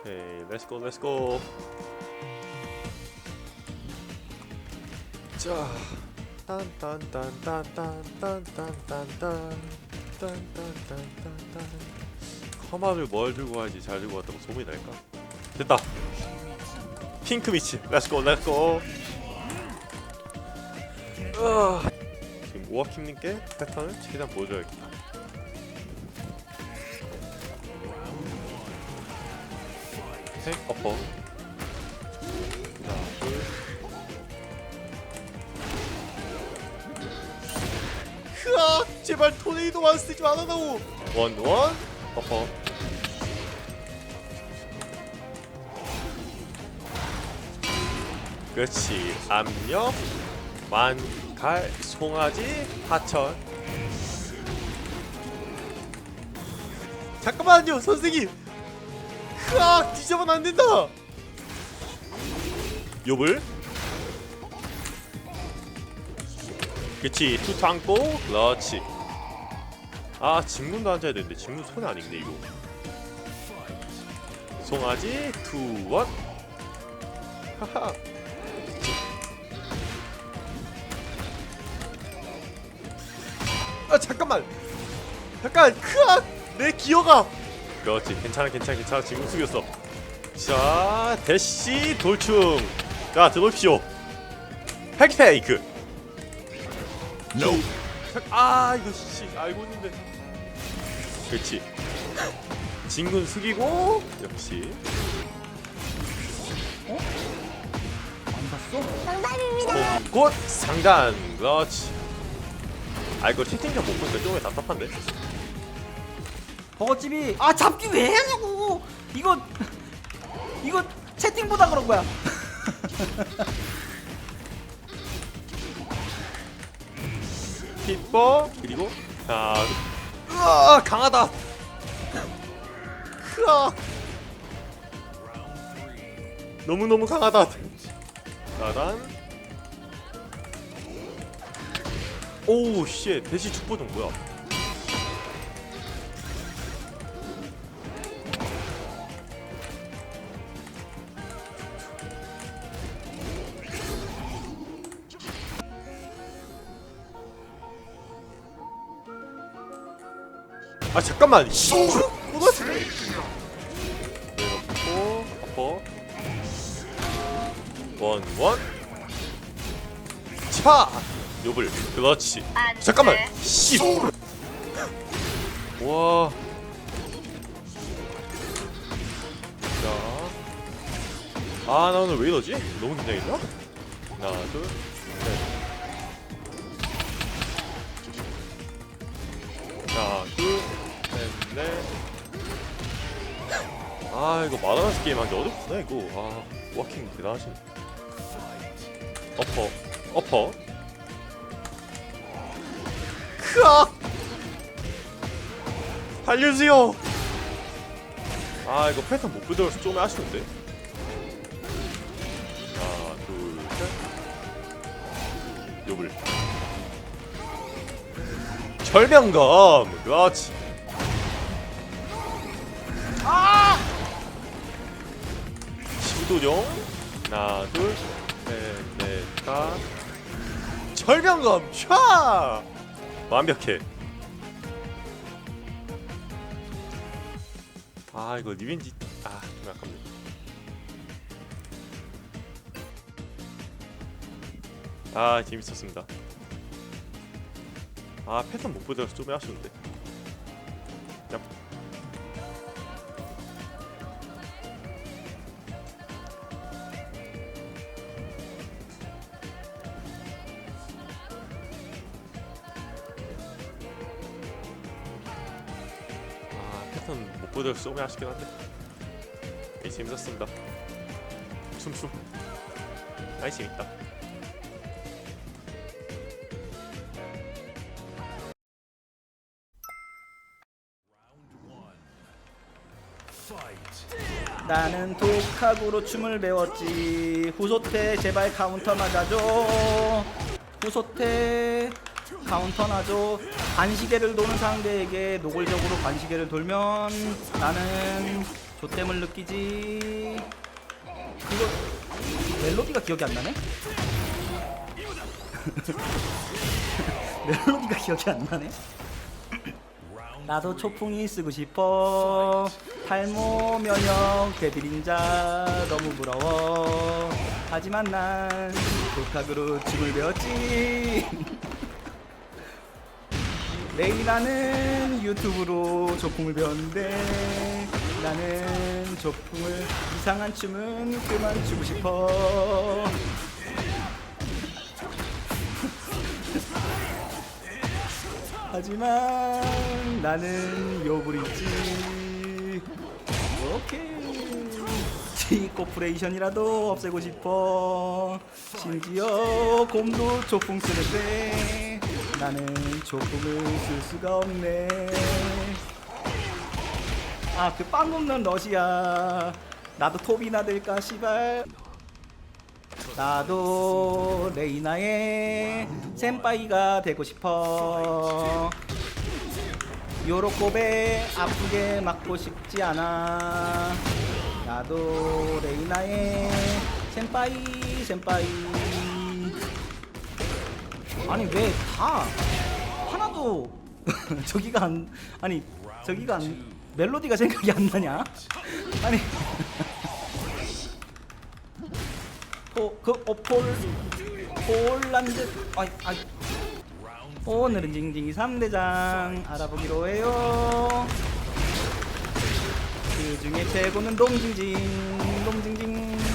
오케이 렛츠고 렛츠고 자 딴딴딴딴딴딴딴딴딴딴딴딴딴 커마를 뭘 들고 가야지 잘 들고 왔다고 소문이 날까? 됐다 핑크 미치 렛츠고 렛츠고 으아. 지금 오아킴님께 패턴을 최대한 보여줘야겠다 셋 어퍼. 흐아 제발 토네이도만 쓰지 말아다오. 원원. 어퍼. 그렇지. 압력 만갈 송아지 하천. 잠깐만요 선생님 흐악 뒤져면 안 된다. 요불 그치 투 안고 그렇지. 아 직문도 앉아야 되는데 직문 손에 안 익네 이거. 송아지 투원. 하하. 아 잠깐만. 잠깐 크악 내 기어가 그렇지. 괜찮아 괜찮아 괜찮아. 지금 숙였어. 자 대시 돌충. 자 들어오십시오. 팩페이크. No. 아 이거 씨 알고 있는데. 그렇지. 진군 숙이고 역시. 안 봤어? 정답입니다. 곧 상단 그렇지. 아 이거 채팅창 못 보니까 좀 답답한데 버거집이 아 잡기 왜 하냐고. 이거 이거 채팅보다 그런 거야. 히퍼 그리고 자. 으아 강하다. 흐아. 너무너무 강하다. 나단 오우 쉣. 대시 축보정 뭐야 아 잠깐만. 내려놓고 아퍼 원원. 차! 요블 그렇지. 잠깐만. 씨와. 자아 나 오늘 왜 이러지? 너무 긴장했나? 하나 둘셋. 자, 둘, 아, 이거 마다나스 게임 하기 어렵구나, 이거. 아, 워킹 대단하시네. 어퍼, 어퍼. 크악! 살려주세요! 아, 이거 패턴 못 부드러워서 좀 아쉬운데. 하나, 둘, 셋. 요블. 절명검 그렇지 시도종 하나 둘셋넷다. 절명검 촤 완벽해. 아 이거 리벤지 아좀 아깝네. 아 재밌었습니다. 아 패턴 못 보더라서 좀 아쉬운데 패턴 못 보더라서 좀 아쉽긴 한데. 예, 재밌었습니다. 춤춤 아이 재밌다. 나는 독학으로 춤을 배웠지. 후소태 제발 카운터 맞아줘. 후소태 카운터 나줘 관시계를 도는 상대에게 노골적으로 관시계를 돌면 나는 조땜을 느끼지. 그거 멜로디가 기억이 안 나네? 멜로디가 기억이 안 나네? 나도 초풍이 쓰고 싶어. 탈모 면역 배드린자 너무 부러워. 하지만 난 독학으로 춤을 배웠지 레이나는 유튜브로 조풍을 배웠는데 나는 조풍을 이상한 춤은 그만 추고 싶어. 하지만 나는 요불이지 오케이 지 코퍼레이션이라도 없애고 싶어. 심지어 곰도 조풍 쓰는데 나는 조풍을 쓸 수가 없네. 아 그빵 굽는 러시아. 나도 톱이나 될까 시발. 나도 레이나의 센파이가 되고 싶어. 요로코베 아프게 맞고 싶지 않아. 나도 레이나의 센파이 센파이 아니 왜 다 하나도 저기가 안 아니 저기가 안 멜로디가 생각이 안 나냐 아니 그, 폴, 폴란드, 아이, 아이. 오늘은 징징이 3대장 알아보기로 해요. 그 중에 최고는 동징징, 동징징.